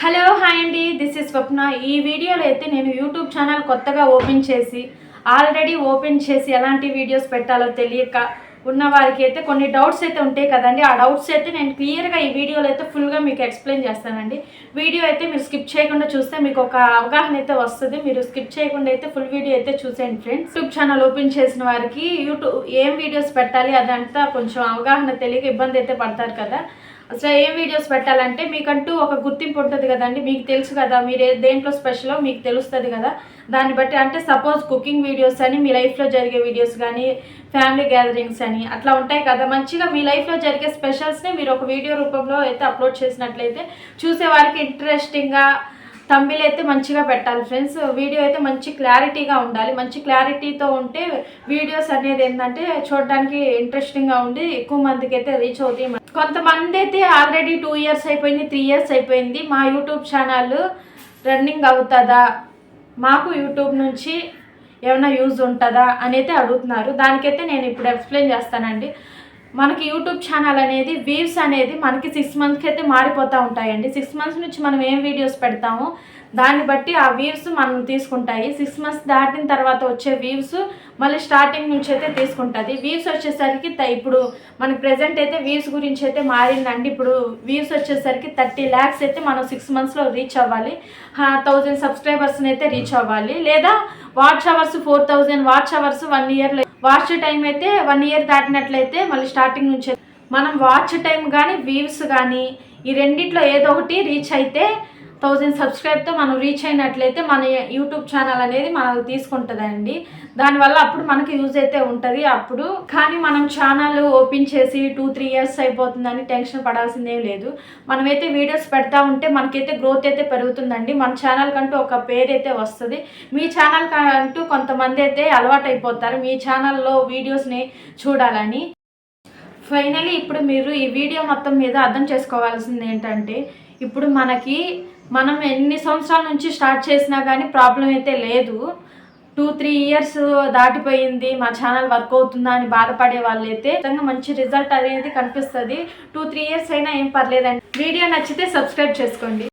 Hello hi అండి. This is Swapna. ఈ వీడియోలో అయితే నేను యూట్యూబ్ ఛానల్ కొత్తగా ఓపెన్ చేసి ఆల్రెడీ ఓపెన్ చేసి ఎలాంటి వీడియోస్ పెట్టాలో తెలియక ఉన్న వారికి అయితే కొన్ని డౌట్స్ అయితే ఉంటాయి కదండి. ఆ డౌట్స్ అయితే నేను క్లియర్గా ఈ వీడియోలో అయితే ఫుల్గా మీకు ఎక్స్ప్లెయిన్ చేస్తానండి. వీడియో అయితే మీరు స్కిప్ చేయకుండా చూస్తే మీకు ఒక అవగాహన అయితే వస్తుంది. మీరు స్కిప్ చేయకుండా అయితే ఫుల్ వీడియో అయితే చూసేయండి ఫ్రెండ్స్ యూట్యూబ్ ఛానల్ ఓపెన్ చేసిన వారికి యూట్యూబ్ ఏం వీడియోస్ పెట్టాలి అదంతా కొంచెం అవగాహన తెలియక ఇబ్బంది అయితే పడతారు కదా. అసలు ఏం వీడియోస్ పెట్టాలంటే మీకంటూ ఒక గుర్తింపు ఉంటుంది కదండి. మీకు తెలుసు కదా మీరు ఏ దేంట్లో స్పెషలో మీకు తెలుస్తుంది కదా. దాన్ని బట్టి అంటే సపోజ్ కుకింగ్ వీడియోస్ అని మీ లైఫ్లో జరిగే వీడియోస్ కానీ ఫ్యామిలీ గ్యాదరింగ్స్ అని అట్లా ఉంటాయి కదా. మంచిగా మీ లైఫ్లో జరిగే స్పెషల్స్ని మీరు ఒక వీడియో రూపంలో అయితే అప్లోడ్ చేసినట్లయితే చూసేవారికి ఇంట్రెస్టింగ్గా తమిళ అయితే మంచిగా పెట్టాలి ఫ్రెండ్స్ వీడియో అయితే మంచి క్లారిటీగా ఉండాలి. మంచి క్లారిటీతో ఉంటే వీడియోస్ అనేది ఏంటంటే చూడడానికి ఇంట్రెస్టింగ్గా ఉండి ఎక్కువ మందికి అయితే రీచ్ అవుతాయి. కొంతమంది అయితే ఆల్రెడీ టూ ఇయర్స్ అయిపోయింది త్రీ ఇయర్స్ అయిపోయింది. మా యూట్యూబ్ ఛానల్ రన్నింగ్ అవుతుందా? మాకు యూట్యూబ్ నుంచి ఏమైనా యూజ్ ఉంటుందా? అని అయితే అడుగుతున్నారు. దానికైతే నేను ఇప్పుడు ఎక్స్ప్లెయిన్ చేస్తానండి. మనకి యూట్యూబ్ ఛానల్ అనేది వ్యూస్ అనేది మనకి సిక్స్ మంత్స్కి అయితే మారిపోతూ ఉంటాయండి. సిక్స్ మంత్స్ నుంచి మనం ఏం వీడియోస్ పెడతామో? దాన్ని బట్టి ఆ వ్యూస్ మనం తీసుకుంటాయి. సిక్స్ మంత్స్ దాటిన తర్వాత వచ్చే వ్యూస్ మళ్ళీ స్టార్టింగ్ నుంచి అయితే తీసుకుంటుంది. వ్యూస్ వచ్చేసరికి త- ఇప్పుడు మనకి ప్రజెంట్ అయితే వ్యూస్ గురించి అయితే మారిందండి. ఇప్పుడు వ్యూస్ వచ్చేసరికి థర్టీ ల్యాక్స్ అయితే మనం సిక్స్ మంత్స్లో రీచ్ అవ్వాలి. థౌజండ్ సబ్స్క్రైబర్స్ని అయితే రీచ్ అవ్వాలి. లేదా watch hours four thousand watch hours one ఇయర్లో వాచ్ టైం అయితే వన్ ఇయర్ దాటినట్లయితే మళ్ళీ స్టార్టింగ్ నుంచి మనం వాచ్ టైం కానీ వ్యూస్ కానీ ఈ రెండిట్లో ఏదో ఒకటి రీచ్ అయితే థౌజండ్ సబ్స్క్రైబ్తో మనం రీచ్ అయినట్లయితే మన యూట్యూబ్ ఛానల్ అనేది మనం తీసుకుంటుందండి. దానివల్ల అప్పుడు మనకి యూజ్ అయితే ఉంటుంది అప్పుడు. కానీ మనం ఛానల్ ఓపెన్ చేసి టూ త్రీ ఇయర్స్ అయిపోతుందని టెన్షన్ పడాల్సిందేం లేదు. మనమైతే వీడియోస్ పెడతా ఉంటే మనకైతే గ్రోత్ అయితే పెరుగుతుందండి. మన ఛానల్ కంటూ ఒక పేరు అయితే వస్తుంది. మీ ఛానల్ కంటూ కొంతమంది అయితే అలవాటు అయిపోతారు. మీ ఛానల్లో వీడియోస్ని చూడాలని. ఫైనలీ ఇప్పుడు మీరు ఈ వీడియో మొత్తం మీద అర్థం చేసుకోవాల్సింది ఏంటంటే ఇప్పుడు మనకి మనం ఎన్ని సంవత్సరాల నుంచి స్టార్ట్ చేసినా కానీ ప్రాబ్లం అయితే లేదు. టూ త్రీ ఇయర్స్ దాటిపోయింది మా ఛానల్ వర్క్ అవుతుందా అని బాధపడే వాళ్ళైతే నిజంగా మంచి రిజల్ట్ అనేది కనిపిస్తుంది. టూ త్రీ ఇయర్స్ అయినా ఏం పర్లేదండి. వీడియో నచ్చితే సబ్స్క్రైబ్ చేసుకోండి.